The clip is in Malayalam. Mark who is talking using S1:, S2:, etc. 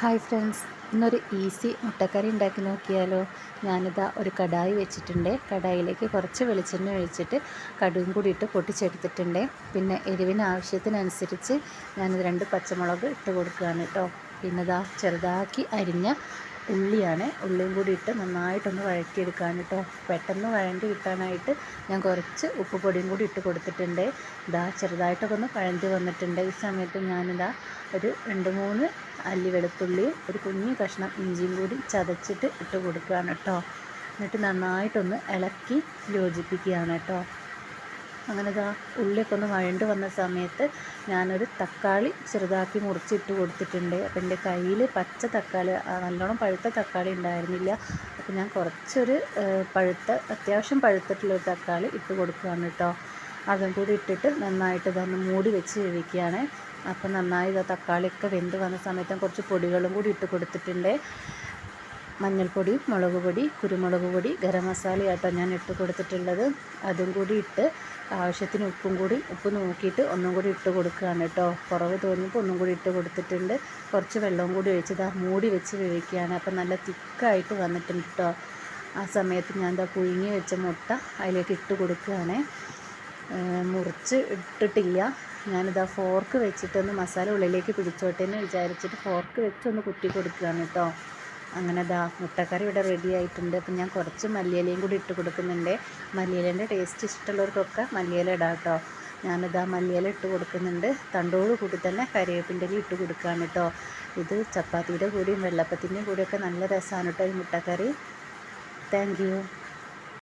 S1: ഹായ് ഫ്രണ്ട്സ് ഇന്നൊരു ഈസി മുട്ടക്കറി ഉണ്ടാക്കി നോക്കിയാലോ. ഞാനിതാ ഒരു കടായി വെച്ചിട്ടുണ്ട്. കടായിലേക്ക് കുറച്ച് വെളിച്ചെണ്ണ ഒഴിച്ചിട്ട് കടുകും കൂടി ഇട്ട് പൊട്ടിച്ചെടുത്തിട്ടുണ്ട്. പിന്നെ എരിവിന് ആവശ്യത്തിനനുസരിച്ച് ഞാനിത് രണ്ട് പച്ചമുളക് ഇട്ട് കൊടുക്കുകയാണ് കേട്ടോ. പിന്നെ ഇതാ ചെറുതാക്കി അരിഞ്ഞ ഉള്ളിയാണ്. ഉള്ളിയും കൂടി ഇട്ട് നന്നായിട്ടൊന്ന് വഴറ്റിയെടുക്കാൻ കേട്ടോ പെട്ടെന്ന് വഴണ്ടി കിട്ടാനായിട്ട് ഞാൻ കുറച്ച് ഉപ്പ് പൊടിയും കൂടി ഇട്ട് കൊടുത്തിട്ടുണ്ട്. ഇതാ ചെറുതായിട്ടൊക്കെ ഒന്ന് വഴണ്ടി വന്നിട്ടുണ്ട്. ഈ സമയത്ത് ഞാനിതാ ഒരു രണ്ട് മൂന്ന് അല്ലി വെളുത്തുള്ളിയും ഒരു കുഞ്ഞു കഷ്ണം ഇഞ്ചിയും കൂടി ചതച്ചിട്ട് ഇട്ട് കൊടുക്കുകയാണ് കേട്ടോ എന്നിട്ട് നന്നായിട്ടൊന്ന് ഇളക്കി യോജിപ്പിക്കുകയാണ് കേട്ടോ അങ്ങനെ ഇതാ ഉള്ളിയൊക്കെ ഒന്ന് വഴണ്ട് വന്ന സമയത്ത് ഞാനൊരു തക്കാളി ചെറുതാക്കി മുറിച്ചിട്ട് കൊടുത്തിട്ടുണ്ട്. അപ്പോൾ എന്റെ കയ്യിൽ പച്ച തക്കാളി നല്ലോണം പഴുത്ത തക്കാളി ഉണ്ടായിരുന്നില്ല. അപ്പോൾ ഞാൻ കുറച്ചൊരു പഴുത്ത അത്യാവശ്യം പഴുത്തിട്ടുള്ളൊരു തക്കാളി ഇട്ട് കൊടുക്കുകയാണ് കേട്ടോ. അതും കൂടി ഇട്ടിട്ട് നന്നായിട്ട് ഇതൊന്ന് മൂടി വെച്ച് വേവിക്കുകയാണ്. അപ്പോൾ നന്നായി ഇതാ തക്കാളിയൊക്കെ വെന്ത് വന്ന സമയത്ത് കുറച്ച് പൊടികളും കൂടി ഇട്ട് കൊടുത്തിട്ടുണ്ട്. മഞ്ഞൾപ്പൊടി മുളക് പൊടി കുരുമുളക് പൊടി ഗരം മസാലയാട്ടോ ഞാൻ ഇട്ട് കൊടുത്തിട്ടുള്ളത്. അതും കൂടി ഇട്ട് ആവശ്യത്തിന് ഉപ്പും കൂടി ഉപ്പ് നോക്കിയിട്ട് ഒന്നും കൂടി ഇട്ട് കൊടുക്കുകയാണ് കേട്ടോ. കുറവ് തോന്നിയപ്പോൾ ഒന്നും കൂടി ഇട്ട് കൊടുത്തിട്ടുണ്ട്. കുറച്ച് വെള്ളവും കൂടി ഒഴിച്ചത് മൂടി വെച്ച് വേവിക്കുകയാണ്. അപ്പം നല്ല തിക്കായിട്ട് വന്നിട്ടുണ്ട് കേട്ടോ. ആ സമയത്ത് ഞാൻ എന്താ പുഴുങ്ങി വെച്ച മുട്ട അതിലേക്ക് ഇട്ട് കൊടുക്കുകയാണ്. മുറിച്ച് ഇട്ടിട്ടില്ല. ഞാനിതാ ഫോർക്ക് വെച്ചിട്ടൊന്ന് മസാല ഉള്ളിലേക്ക് പിടിച്ചോട്ടെ എന്ന് വിചാരിച്ചിട്ട് ഫോർക്ക് വെച്ചൊന്ന് കുത്തി കൊടുക്കുകയാണ് കേട്ടോ. അങ്ങനെ ദാ മുട്ടക്കറി ഇവിടെ റെഡി ആയിട്ടുണ്ട്. അപ്പം ഞാൻ കുറച്ച് മല്ലിയിലയും കൂടി ഇട്ട് കൊടുക്കുന്നുണ്ട്. മല്ലിയിലേന്റെ ടേസ്റ്റ് ഇഷ്ടമുള്ളവർക്കൊക്കെ മല്ലിയില ഇടാം കേട്ടോ. ഞാനിതാ മല്ലിയില ഇട്ട് കൊടുക്കുന്നുണ്ട്. തണ്ടോട് കൂടി തന്നെ കരിവേപ്പിന്റെ ഇട്ട് കൊടുക്കുകയാണ് കേട്ടോ. ഇത് ചപ്പാത്തിയുടെ കൂടിയും വെള്ളപ്പത്തിന്റെ കൂടിയൊക്കെ നല്ല രസമാണ് കേട്ടോ ഈ മുട്ടക്കറി. താങ്ക്